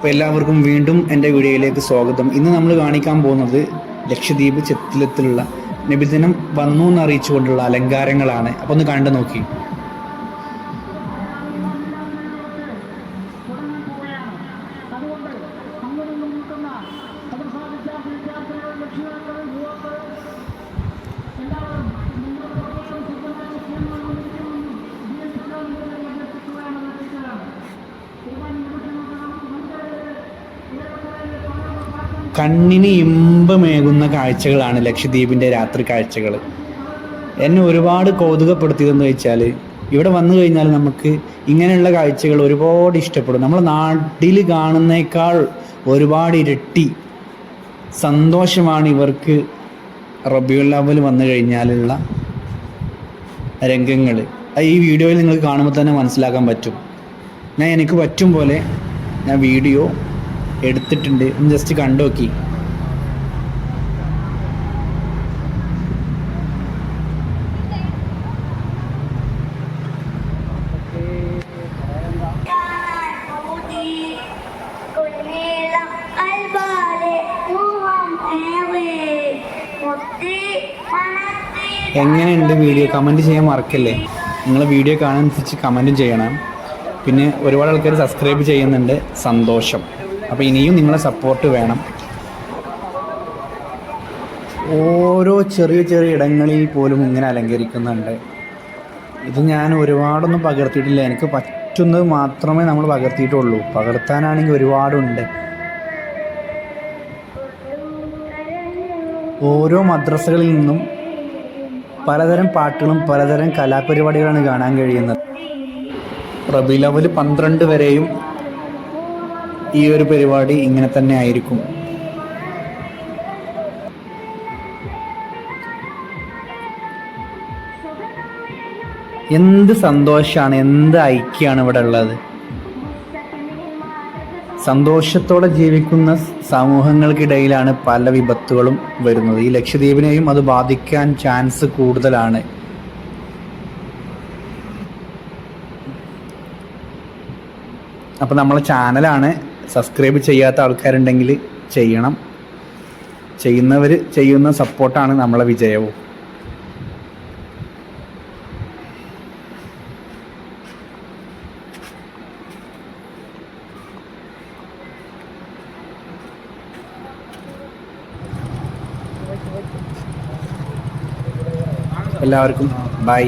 അപ്പോൾ എല്ലാവർക്കും വീണ്ടും എന്റെ വീഡിയോയിലേക്ക് സ്വാഗതം. ഇന്ന് നമ്മൾ കാണിക്കാൻ പോകുന്നത് ലക്ഷദ്വീപ് ചെത്തിലത്തിലുള്ള നബിദിനം വന്നു എന്ന് അറിയിച്ചുകൊണ്ടുള്ള അലങ്കാരങ്ങളാണ്. അപ്പോൾ ഒന്ന് കണ്ടു നോക്കി. കണ്ണിന് ഇമ്പമേകുന്ന കാഴ്ചകളാണ് ലക്ഷദ്വീപിന്റെ രാത്രി കാഴ്ചകൾ. എന്നെ ഒരുപാട് കൗതുകപ്പെടുത്തിയതെന്ന് വെച്ചാൽ ഇവിടെ വന്നു കഴിഞ്ഞാൽ നമുക്ക് ഇങ്ങനെയുള്ള കാഴ്ചകൾ ഒരുപാട് ഇഷ്ടപ്പെടും. നമ്മൾ നാട്ടിൽ കാണുന്നേക്കാൾ ഒരുപാട് ഇരട്ടി സന്തോഷമാണ് ഇവർക്ക് റബിയുൽ അവൽ വന്നു കഴിഞ്ഞാലുള്ള രംഗങ്ങൾ. ഈ വീഡിയോയിൽ നിങ്ങൾക്ക് കാണുമ്പോൾ തന്നെ മനസ്സിലാക്കാൻ പറ്റും. ഞാൻ എനിക്ക് പറ്റും പോലെ ഞാൻ വീഡിയോ എടുത്തിട്ടുണ്ട്. ഒന്ന് ജസ്റ്റ് കണ്ടു നോക്കി. എങ്ങനെയുണ്ട് വീഡിയോ കമന്റ് ചെയ്യാൻ മറക്കല്ലേ? നിങ്ങൾ വീഡിയോ കാണാൻ കാണാനനുസരിച്ച് കമന്റും ചെയ്യണം. പിന്നെ ഒരുപാട് ആൾക്കാർ സബ്സ്ക്രൈബ് ചെയ്യുന്നുണ്ട്. സന്തോഷം. അപ്പോൾ ഇനിയും നിങ്ങളെ സപ്പോർട്ട് വേണം. ഓരോ ചെറിയ ചെറിയ ഇടങ്ങളിൽ പോലും ഇങ്ങനെ അലങ്കരിക്കുന്നുണ്ട്. ഇത് ഞാൻ ഒരുപാടൊന്നും പകർത്തിയിട്ടില്ല. എനിക്ക് പറ്റുന്നത് മാത്രമേ നമ്മൾ പകർത്തിയിട്ടുള്ളൂ. പകർത്താനാണെങ്കിൽ ഒരുപാടുണ്ട്. ഓരോ മദ്രസകളിൽ നിന്നും പലതരം പാട്ടുകളും പലതരം കലാപരിപാടികളാണ് കാണാൻ കഴിയുന്നത്. റബി ലെവൽ പന്ത്രണ്ട് വരെയും ഈ ഒരു പരിപാടി ഇങ്ങനെ തന്നെ ആയിരിക്കും. എന്ത് സന്തോഷമാണ് എന്ത് ഐക്യമാണ് ഇവിടെ ഉള്ളത്. സന്തോഷത്തോടെ ജീവിക്കുന്ന സമൂഹങ്ങൾക്കിടയിലാണ് പല വിപത്തുകളും വരുന്നത്. ഈ ലക്ഷദ്വീപിനെയും അത് ബാധിക്കാൻ ചാൻസ് കൂടുതലാണ്. അപ്പോൾ നമ്മളെ ചാനലാണ് സബ്സ്ക്രൈബ് ചെയ്യാത്ത ആൾക്കാരുണ്ടെങ്കിൽ ചെയ്യണം. ചെയ്യുന്നവർ ചെയ്യുന്ന സപ്പോർട്ടാണ് നമ്മളെ വിജയവും. എല്ലാവർക്കും ബൈ